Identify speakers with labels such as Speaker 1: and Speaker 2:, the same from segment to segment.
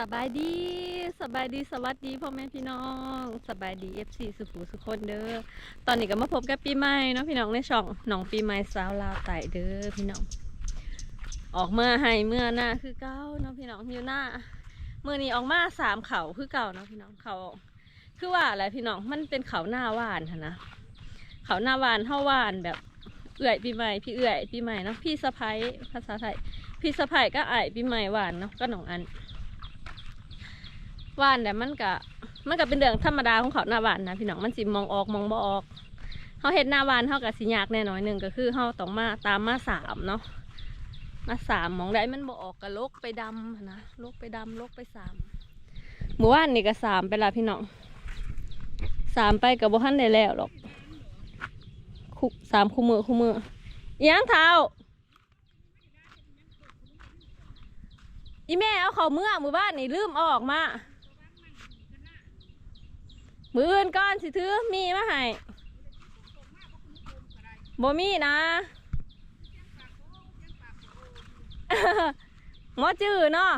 Speaker 1: สบายดีสบายดีสวัสดีพ่อแม่พี่น้องสบายดี FC สุขูสุขคนเด้อตอนนี้ก็มาพบกับปีใหม่เนาะพี่น้องในช่องน้องปีใหม่สาวลาวไต่เด้อพี่น้อง ออกเมื่อให้เมื่อหน้าคือเก้าเนาะพี่น้องอยู่หน้าเมื่อนี้ออกมาสามเขาคือเก่าเนาะพี่น้องเขาคือว่าอะไรพี่น้องมันเป็นเขาหน้าหวานนะเขาหน้าหวานเท่าหวานแบบเอื่อยปีใหม่พี่เอื่อยปีใหม่เนาะพี่สะพ้ายภาษาไทยพี่สะพ้ายก็ไอปีใหม่หวานเนาะก็หนองอัน วานแต่มันก็มันก็เป็นเรื่องธรรมดาของเขาหน้าหวานนะพี่น้องมันสิมองออกมองบ่ออกเขาเห็ดหน้าหวานเขากับสิยากแน่นอยหนึ่งก็คือเขาต้องมาตามมาสามเนาะมาสามมองได้มันบ่ออกก็ลกไปดำนะลกไปดำลกไปสามเมื่อวานนี่ก็สามไปละพี่น้องสามไปกับบ่ทันได้แล้วหรอกคุสามคู่มือคู่มือยังเท้าอีแม่เอาเขาเมื่อมือบ้านนี่ลืมออกมา มืออื่นก้อนสิถือมีมาให้บ่มีนะหมอจื้อเนาะ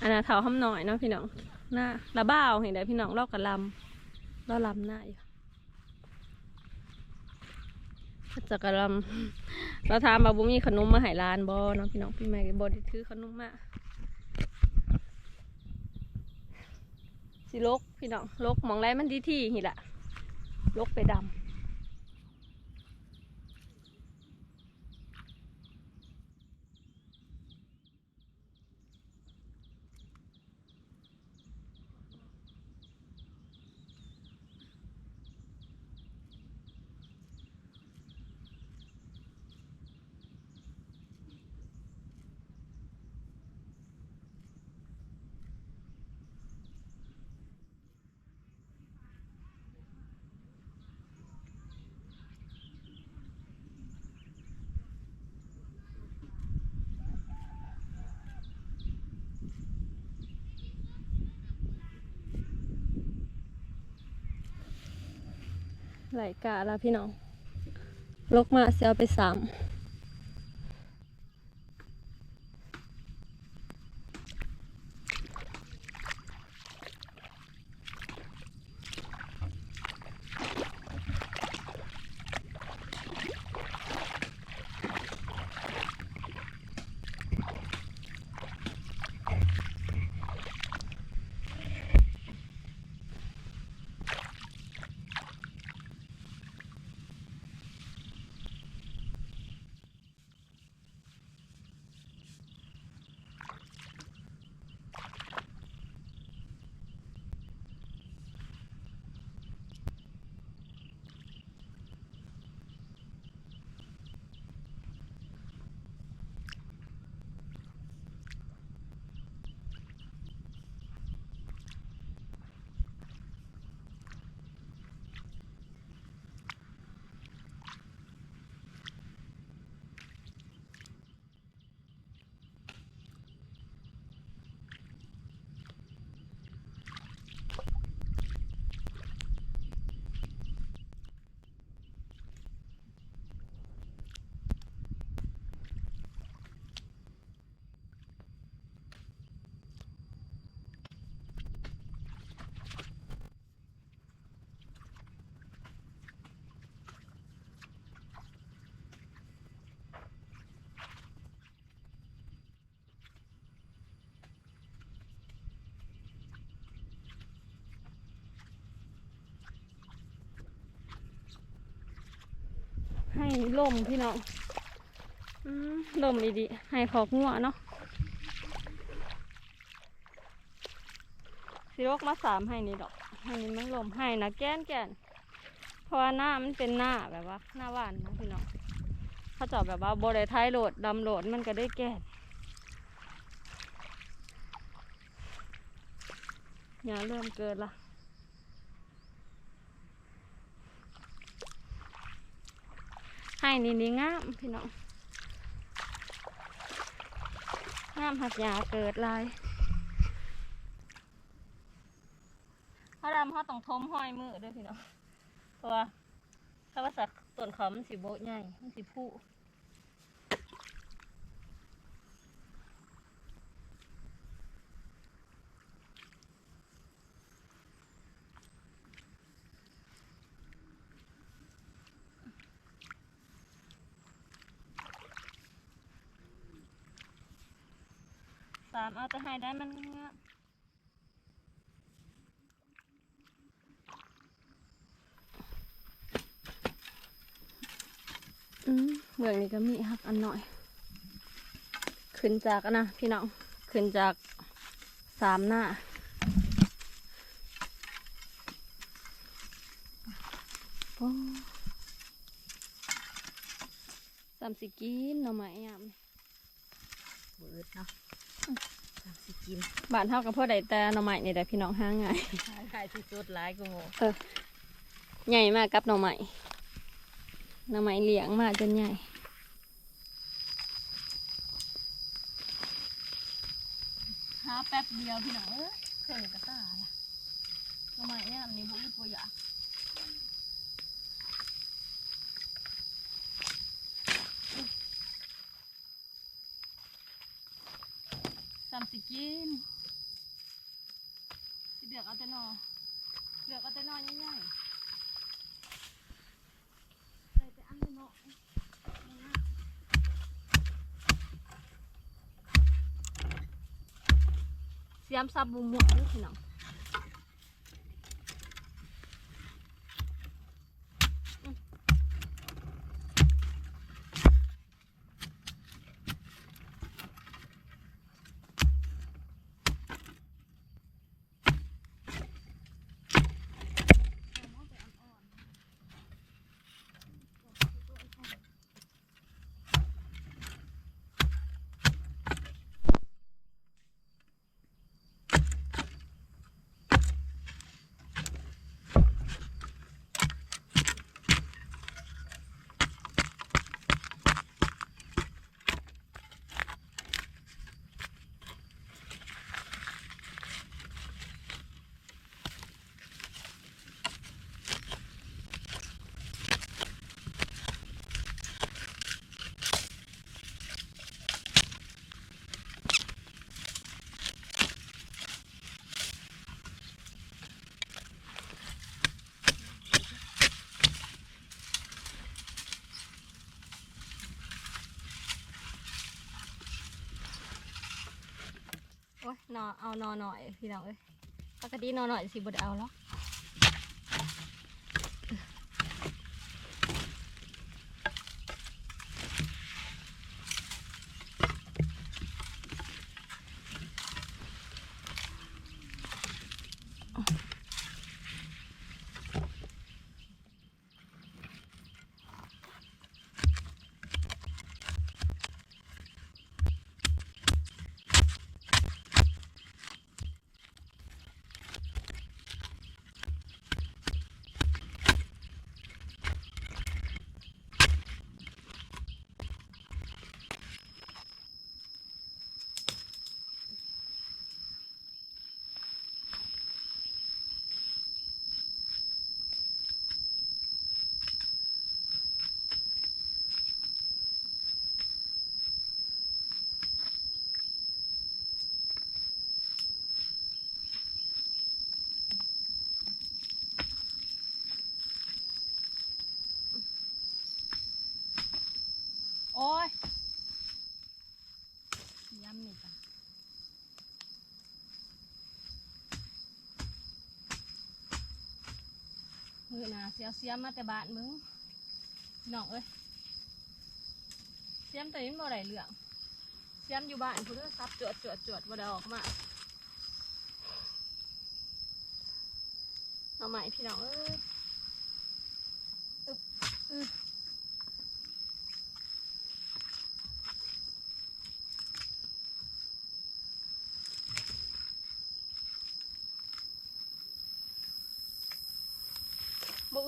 Speaker 1: อันน่ะเท่าคำหน่อยเนาะพี่น้องหน้าระบ้าวเห็นได้พี่น้องล่ากับลำล่าลำหน้าอยู่จะกระลำเราถามาบุมีขนมมาให้ร้านบ่เนาะพี่น้องพี่แม่บ่ได้ถือขนมมา สิลกพี่น้องลกมองไรมันดีที่หิละลกไปดำ ไหลกะแล้วพี่น้องลกมาเสียไปสาม ลมพี่น้องอืมลมดีๆให้ขอกงัวเนาะสิลกมาสามให้นี่ดอกให้นี่มันลมให้นะแก้นแก่นเพราะว่าหน้ามันเป็นหน้าแบบว่า หน้าหวานนะพี่น้องเขาจาะแบบว่าโบได้ท้ายโหลดดำโหลดมันก็ได้แก่นอย่าเริ่มเกินละ ให้นี่นี่งามพี่น้องงามหักยาเกิดลายถ้าดำเขาต้องทมห้อยมือด้วยพี่น้องเพราะว่าถ้าว่าสัตว์ต้นเขามันสีโบใหญ่มันสีผู้ามเอาแต่ให้ได้มันเงี้ยอืมเบื้องนี้ก็มีครับอันหน่อย ขึ้นจากอันนะพี่น้อง ขึ้นจากสามหน้าโอ้สามสิกินหน่อไม้ยาม
Speaker 2: เบิดเนาะ สามสิกิน
Speaker 1: บ้านเท่ากับพ่อใดแต่หน่อไม้นี่แหละพี่น้องห้างไงาย
Speaker 2: ขายที่สุดหลายกูโม
Speaker 1: ใหญ่มากกับหน่อไม้หน่อไม้เหลียงมากจนใหญ่หาแป๊บเดียวพี่น้องเอ้ยเคยกระตาล่ะหน่อไม้เนี่ยอันนี้บุ้ยปัวอยา กินสิเดือกเอาแต่นอเดือกเอาแต่นอง่ายๆเลยแต่อันเนาะเสียมซับบุหมวด้วยพี่น้อง นอเอานอหน่อยพี่น้องเอ้ยปกตินอหน่อยสิบไดเอาหรอก สียวเสียมมาแต่บ้านมึงน้องเอ้ยเสียมแต่ยังบ่ได้เหลืองเสียมอยู่บ้านคุณเด้อซับจวดจวดจวดบ่ได้ออกมาเอาใหม่พี่น้องเอ้ยอึบอึบ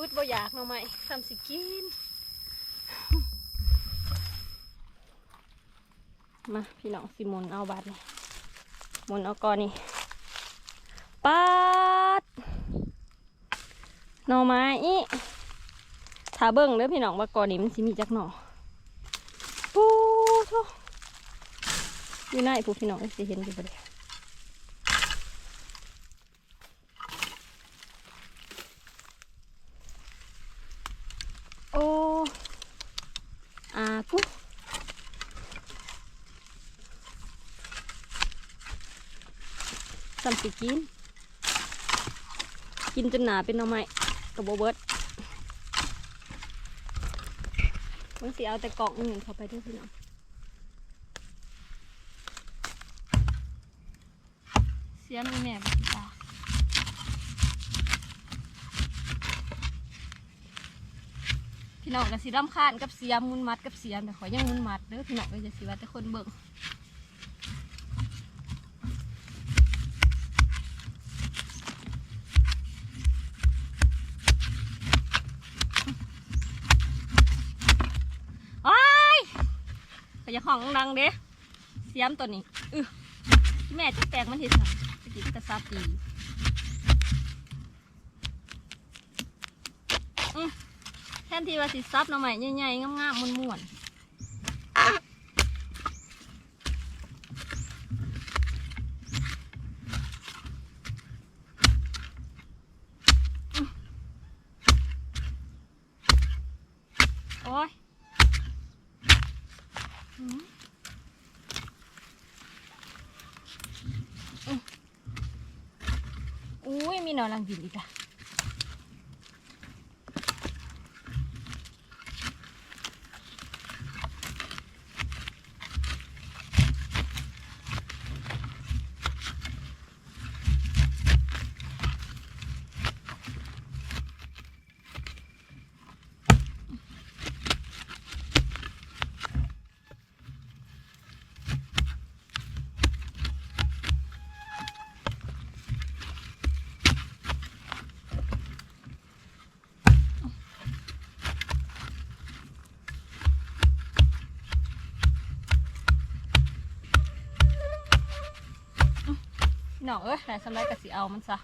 Speaker 1: อึดบ่อยากเนาะไหมทำสิกิน มา พี่น้องสิมนเอาบาดนี่มุนเอาก่อนนี่ปัดหน่อไม้อีถ้าเบิ่งเด้อพี่น้องว่าก่อนนี้มันสิมีจักหน่อปูโทอยู่ไหนผู้พี่น้องสิเห็นอยู่บ่เด้ โอ้อากุ ซ้ำสิ กิน กินจนหนาเป็นหน่อไม้กับโบเบิร์ตมันสิเอาแต่กล่องอื่นเข้าไปด้วยพี่น้องเสียมีแม่บจ้าพี่น้องกับสีรำคาญกับเสียมมุนมัดกับเสียมแต่ขอยยังมุนมัดเด้อพี่น้องก็จะสิว่าแต่คนเบิ่ง ว้ายขยะข องดังเด้เสียมตัวนี้อือแม่จะแปลงมันเห็นสัตะกี้มันกระซาตีอือแทนที่ว่าสิซับหน่อใหม่ใหญ่ๆงามๆม่วนๆอื้อโอ้ย อืมอืม อุ้ยมี หนองเอ้ยไหนสำไรกระสีเอามันซะ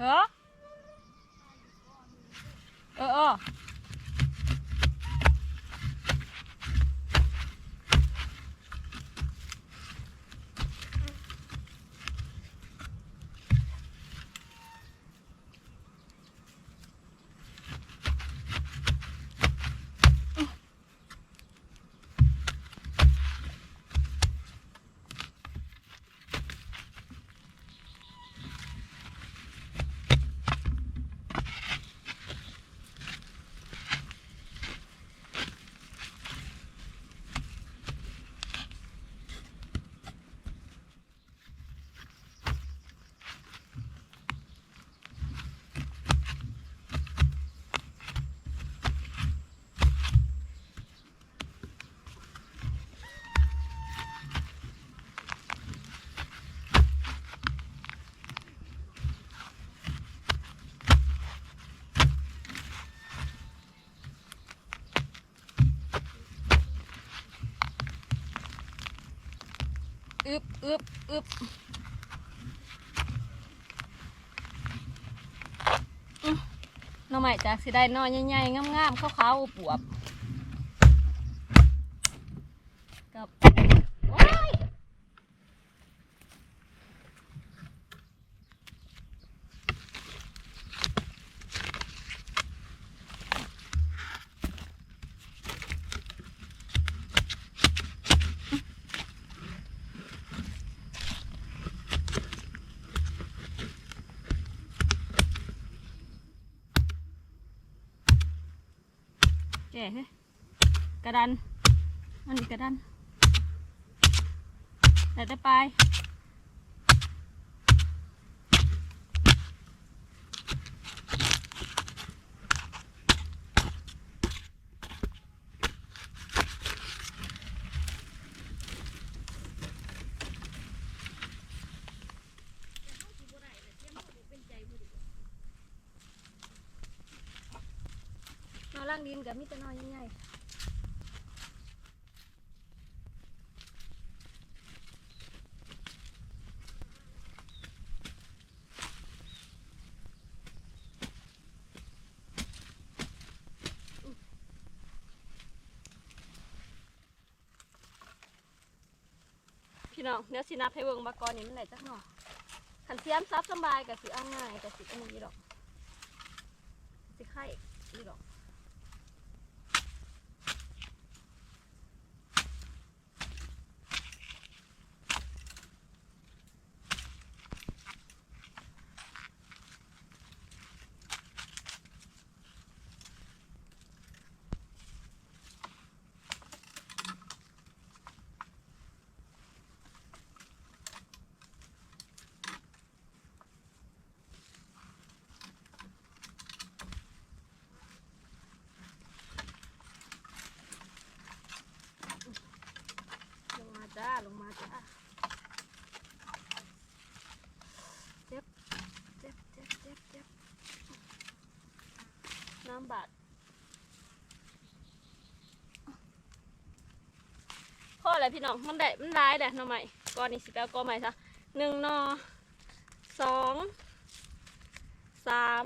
Speaker 1: เออเออเอึบอึบน้องใหม่จากสิได้น่อใหญ่ๆงามๆขาวๆอวบกับว้ายแก่เฮ้กระดันอันนี้กระดันแต่แต่ปลายางดินกับมิตรนอยใหญ่พี่น้องเดี๋ยวสินับให้เบิ่งบากอนนี่มันไหนจักหน่อขันเสียมซับสบายกับสิเอาง่ายกับสิอันนี้ดอก สิไข่ำบัดพ่ออะไรพี่น้องมันได้มันร้ายแหละน้องใหม่ก้อนนี้สิแปลก้อนใหม่ซะหนึ่งนอสองสาม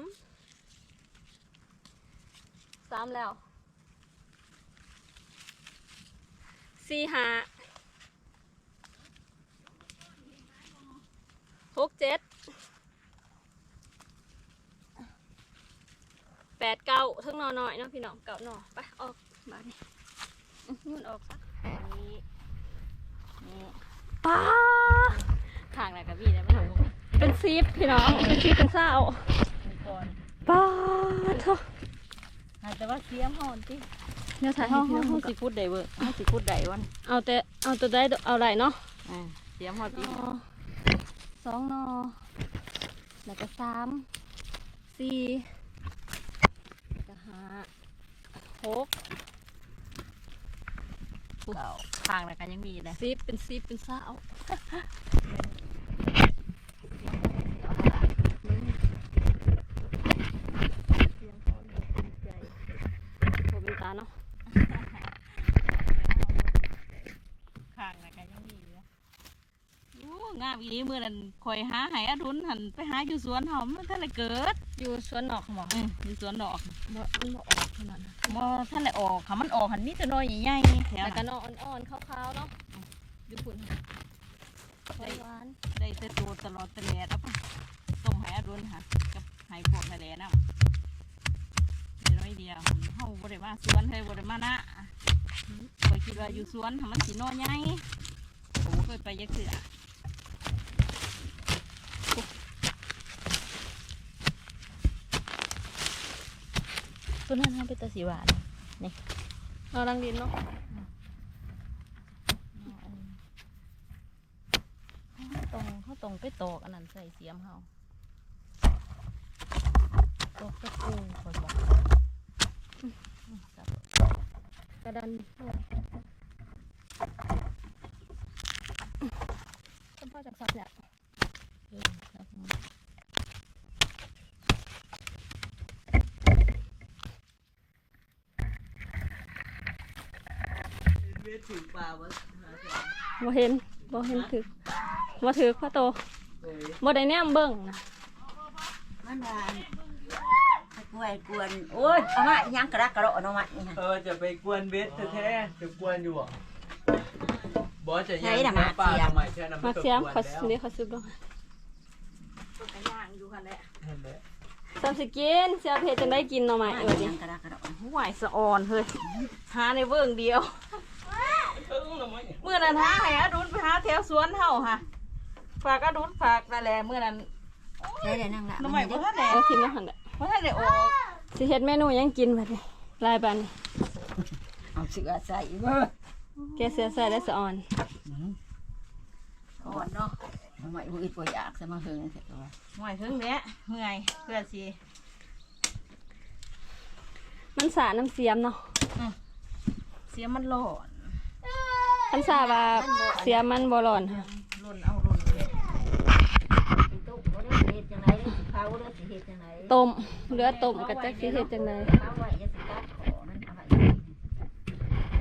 Speaker 1: สามแล้วสี่ห้าหกเจ็ด แปดเก้าทั้งหนอหน่อยเนาะพี่น้องเก้าหนอไปออกมาดิอื้อหือมันออกซะ
Speaker 2: นี่นี่
Speaker 1: ป้า
Speaker 2: ข้างไหนกับพี่ได้ไหมหนู
Speaker 1: เป็นซีฟพี่น้องเป็นซีฟเป็นเศร้า
Speaker 2: มีก่อน
Speaker 1: ป้าเถอะ
Speaker 2: อาจจะว่าเสียมห่อนที่
Speaker 1: เดี๋ยวถ่ายให้
Speaker 2: ห้อง
Speaker 1: พี่
Speaker 2: ห้
Speaker 1: น้
Speaker 2: อ
Speaker 1: องง
Speaker 2: ห้องสิฟุตใดเบอร์ห้องสิฟุตใดวัน
Speaker 1: เอาแต่เอาตัวได้เอาไหลเนาะ
Speaker 2: อ่าเสียมห่อนที่
Speaker 1: สองนอแล้วก็สามสี่แล้วก็ห้า หก
Speaker 2: เก่าข้างไหนกันยังมีเลย
Speaker 1: ซีฟเป็นซีฟเป็นเศร้าผมเป็นตาเนาะ
Speaker 2: ข้างไหนกันยังมีเลยโอ้งามอีนี้มือนั้นคอยหาใหายอดุลหันไปหาอยู่สวนหอมมันท่านเลยเกิด
Speaker 1: อยู่สวนนอกหมอ
Speaker 2: อืมอยู่สวนดอก
Speaker 1: บ่มันบ่ออกขนาดนั้น
Speaker 2: มอท่านเลยออกค่ะมันออกหันมีแต่น้อยใหญ่ๆแถว
Speaker 1: แล้วก็
Speaker 2: นั้น
Speaker 1: นอนอ่อนๆขาวๆเนาะอยู่ฝุ่นหวาน
Speaker 2: ได้แต่ตัวตลอดตะแลดแล้วปะต้มใหายอดุลค่ะกับใหายพวกทะเลน้ำได้น้อยเดียวเฮาบ่ได้มาสวนเฮ้ยบ่ได้มานะคอยคิดว่าอยู่สวนทำมันสีน้อยใหญ่โอ้เคยไปยักเสือ ตัวนั้นเขาเป็นตาสีหวาน
Speaker 1: เราดังดินเนาะ
Speaker 2: ตรงเขาตรงไปตอกอันนั้นใส่เสียมเขาตอกตะปูคนบอกอืมครับ
Speaker 1: กระดันต้นพ่อจากสับเนี่ย
Speaker 2: เออครับ
Speaker 1: บ่เห็นบ่เห็นถึกบ่ถึกพ่อโตบ่ได้แนมเบิ่งนะ
Speaker 3: มันว่าตะกล้วยกวนโอ้ยเอามาอีหยังกระดักกระโดดเอามานี่ฮะ
Speaker 4: เออจะไปกวนเบสแท้ๆจะกวนอยู่อะบอสจะ
Speaker 3: ใช้
Speaker 4: ยัง
Speaker 3: น่ะ
Speaker 4: เนื้อปลา
Speaker 3: มาเสียบ
Speaker 4: ทำไมใช่น้ำ
Speaker 1: มาเสียมขอ
Speaker 4: แล้ว
Speaker 1: เดี๋ยวขอซุบลง
Speaker 2: ตัวกระย่างอยู่ค่ะแหละ
Speaker 4: นั่นแหละ
Speaker 1: สามสิกินเสียเพชรจังได้กินหน่อไม้
Speaker 3: มา
Speaker 1: เอ
Speaker 3: อี
Speaker 1: อ
Speaker 3: ห
Speaker 1: ดิ
Speaker 3: ยังกระดักกระโดด
Speaker 2: ห่วยสะออนเฮ้ยหาในเบิ่งเดียว
Speaker 4: เอิ่งละมั้ย
Speaker 2: เมื่อ นั้นหาให้อดุลไปหาแถวสวนเฮาค่ะฝากอดุลฝากนั่นแหละเมื่อนั้น
Speaker 3: ใช้ได้นั่งละ
Speaker 2: น้ำใหม่บ่ทันได้
Speaker 1: เอาทิมแล้วหั่นแหละ
Speaker 2: บ่ทันได้ออก
Speaker 1: สิเฮ็ดเมนูหยังกินบัดนี้ลายปัน
Speaker 3: เอาเสือใส่เบ้อ
Speaker 1: แกเสือใส่ได้สะอ่อน
Speaker 2: อ่อนเนาะ
Speaker 3: เอามาอีกบ่อยากซะมาเฮือนเสร็จแล้ว
Speaker 2: ห่วยถึงแล้วเมื่อยเพื่อสิ
Speaker 1: มันสาน้ำเสียมเนาะ
Speaker 2: เสียมันร้อน
Speaker 1: มันสาว่าเสียมันบ่ร้อนค่ะ
Speaker 2: ร้อนเอาร้อนเลย
Speaker 3: ตุ๊กบ่ได้เฮ็ดจังไดสิเผาได้สิเฮ็ดจังได
Speaker 1: ต้มเหลือต้มก็จักสิเฮ็ดจังได
Speaker 3: เผาไว้จะสิตัดขอมันเอาไว้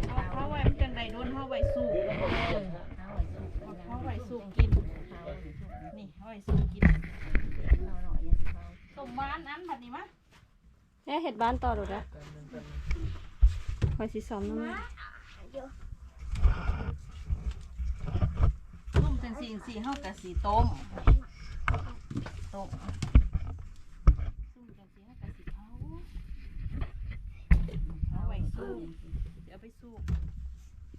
Speaker 2: เอาเข้าไว้มันจังไดโดนเข้าไว้สู้
Speaker 3: เออเอาไว้สุก
Speaker 2: เข้าไว้สู้กิน
Speaker 3: เผาไว้สุก
Speaker 2: นี่เข้าไว้สู้กิน
Speaker 3: เอาหน่อยจะสิเผา
Speaker 2: ต้มบ้านนั้นบัดนี้มะ
Speaker 1: เอ๊ะเฮ็ดบ้านต่อดูเด้อคอยสิซ้อมน้ำมัน
Speaker 2: ต้ม จังสีสี่เฮากะสีต้มต้มซุ่มจังสี่เฮากะสีเอาเอาไว้สู้เดี๋ยวไปสู้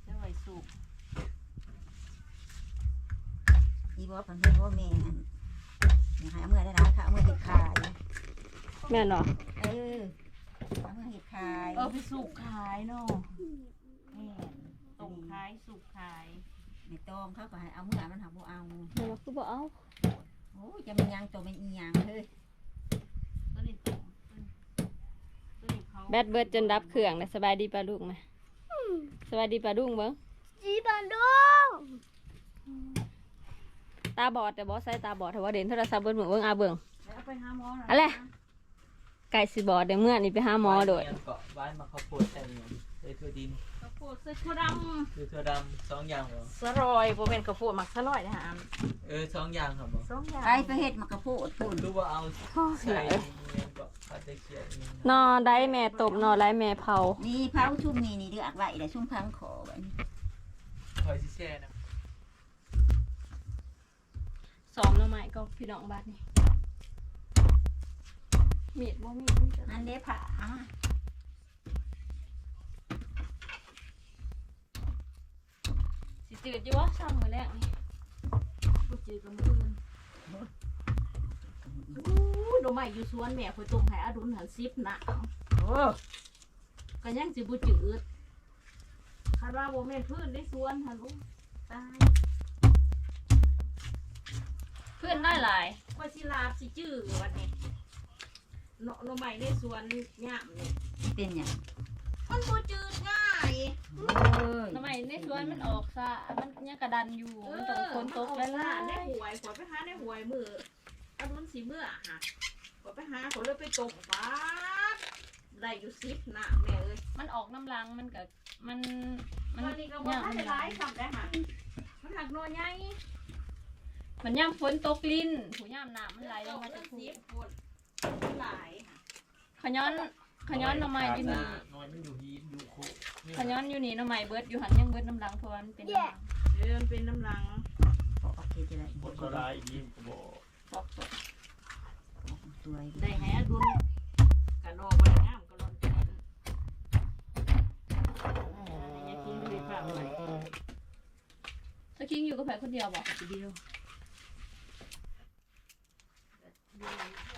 Speaker 2: เดี๋ยวเอาไว้สู้
Speaker 3: อีบ่เพิ่อนเฮ็ดบ่แม่นอยาให้เอาเมื่อได้หลายค่ะเอาเมื่อเฮ็ดขาย
Speaker 1: แม่เนบ่
Speaker 3: เออเอาเมื่อเฮ็ดขาย
Speaker 2: เออไปสูบขายเนาะนี่ต้มขายสูบขาย
Speaker 3: ไม่ต้องเขาก็ให้เอาเมื่อมันหาบ่เอา
Speaker 1: แม่ว่าคือบ่เอา
Speaker 3: โอ้ยจะเป็นหยังตัวเป็นอีหยังเฮ้ย
Speaker 2: ตัวนี้ต้มตัวนี้เขา
Speaker 1: แบตเบิดจนดับเครื่องเลยสบายดีปลาลูกไหมสบายดีปลาลูกเบิ่ง
Speaker 5: จีบันดุง
Speaker 1: ตาบอดแต่บ่ใส่ตาบอดแต่ว่าเด่นโทรศัพท์เบิ่งเบิ่งอาเบิ่ง
Speaker 2: เอาไปหาหมอหน่อย
Speaker 1: อะไรไก่สิบอดเดี๋ยวเมื่อนี่ไปหาหมอโดด
Speaker 4: เกาะบ้านมาข้าวโพดใช่ไหมไอ้ทั่วดิน
Speaker 2: เขาโพดใส่ถั่วด
Speaker 4: คือเธอดำสองอย่างเหรอำ
Speaker 2: สลอยบ่แม่นข้าวโพดมักสลอยนะฮะ
Speaker 4: เออสองอย่างครับบ่
Speaker 2: สองอย่าง
Speaker 3: ไปไปเฮ็ดมากระโพดปุ่น
Speaker 4: รู้ว่าเอา
Speaker 1: โอ้ย
Speaker 4: ใส่เงินก็ปาเตเคียน
Speaker 1: นอได้แม่ตบนอได้แม่เผา
Speaker 3: นี่เผาชุ่มนี่นี่เดือกไว้แต่ชุ่มพังขอไว้นี่
Speaker 4: คอยซิแช่นะ
Speaker 1: สอมหน่อไม้ก็พี่น้องบ้านนี่มีดบ่มีดมีด
Speaker 3: อันเด้ผ่าอะ
Speaker 1: สิ จืดอยู่วะช่างมือแรกนี่
Speaker 2: บ่จืดกับมื้ออื่นอู้ดอกไม้อยู่สวนแม่ข่อยต้มให้อดุลหัน10นะ
Speaker 3: โอ้
Speaker 2: ก็ยังสิบ่จืดคาดว่าบ่แม่นพื้นได้สวนหั่นลูกตาย
Speaker 1: เพื่อนได้หลาย
Speaker 2: ข่อยสิลาบสิจื้อวันนี้เนาะหน่อไม้ในสวนยามนี่
Speaker 3: เป็นหยัง
Speaker 2: มันบ่จืด ง่าย
Speaker 3: เอ้ย
Speaker 1: หน่อไม้ในสวนมันออกซะมันยังกระดันอยู่ มันต้องฝนตก
Speaker 2: เอ
Speaker 1: แล้
Speaker 2: อ
Speaker 1: วล่ะ
Speaker 2: ในหวยขอยไปหาในหวยมืออดุลสิเมื่อหะขอยไปหาขอยเลยไปตกฟ้าดได้อยู่10นะแม่เอ้ย
Speaker 1: มันออกน้ำลังมันก็มัน มัน
Speaker 2: ตอนนี้ก็บ่
Speaker 1: ย่าง
Speaker 2: ทัน
Speaker 1: มัน
Speaker 2: ได้หลายทำได้หะมันหักหน่อใหญ่
Speaker 1: มันย่างฝนตกลิ้นหูย่ามน้ำมันไหลลงมา
Speaker 2: จา
Speaker 1: จากก
Speaker 2: สี
Speaker 1: ภู
Speaker 2: ฝนหลายค่ะ
Speaker 1: ขย้อน ขย้อนหน่อไม้อยู่นี่
Speaker 4: น้อยมันอยู่ฮีทอยู่โค
Speaker 1: ขย้อนอยู่นี่หน่อไม้เบิดอยู่หันยังเบิดน้ำลังเพราะว่ามันเป็นน้ำลัง
Speaker 2: เออมันเป็นน้ำลัง
Speaker 3: โอเคจะได้
Speaker 4: บทก็ได้อีกก็บอก
Speaker 2: ปอกสด
Speaker 3: สวย
Speaker 2: ได้ให้อดุลกระดอกบริงามกระดอนกันอยากกินเลยฝากไว้
Speaker 1: สกิ้งอยู่กับแผลคนเดียวบอก
Speaker 2: ทีเดียวเดียว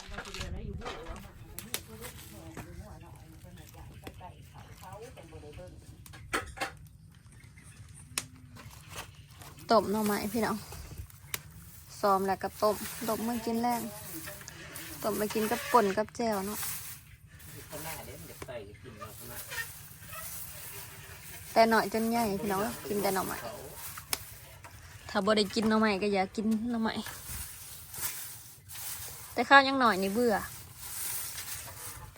Speaker 2: เราจะเดียวแล้วอยู่หัว
Speaker 1: ต้มหน่อไม้พี่น้องซ้อมแล้วก็ต้มต้มมากินแรงต้มมากินกับป่นกับแจ่วเนาะ
Speaker 4: ข้างหน้าะ
Speaker 1: แต่หน่อยจนใหญ่พี่น้องกินแต่หน่อไม้ถ้าบ่ได้กินหน่อไม้ก็อย่ากินหน่อไม้แต่ข้าวยังหน่อยนี่เบื่อ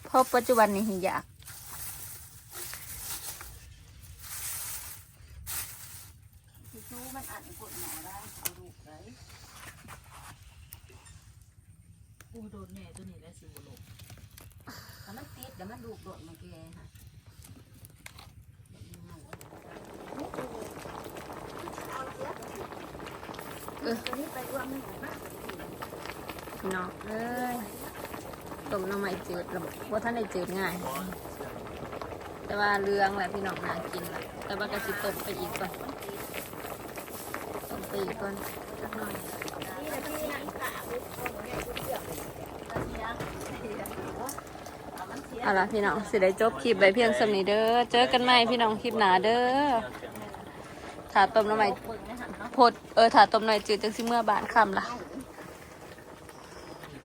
Speaker 1: เพราะปัจจุบันนี้อยาก
Speaker 3: ที่ชูมันอัดกดหมอได้เอาลูกเลย
Speaker 2: อู้โดนแน่ตัวนี้แล้วสิบโลก
Speaker 3: ถ้ามันติดเดี๋ยวมันลูกโดดมาแกค่ะ
Speaker 1: เออ
Speaker 3: ตัวนี้ไปรวมหนูมาก
Speaker 1: น้องเอ้ยต้มน่อไม้จืดแล้วว่าท่านได้จืดง่าย แต่ว่าเรืองแหละพี่น้องน่ากินแหละแต่ว่ากระสิต้มไปอีกก่อนต้มไปอีกก่อนจักหน่อย เอาล่ะพี่น้องสิได้จบคลิปไปเพียงสำนีเด้อเจอกันใหม่พี่น้องคลิปหนาเด้อถาต้มหน่อไม้
Speaker 3: เบิ่งนะฮะเนาะ
Speaker 1: พดเออถาต้มหน่อยจืดจังสิเมื่อบานคำล่ะ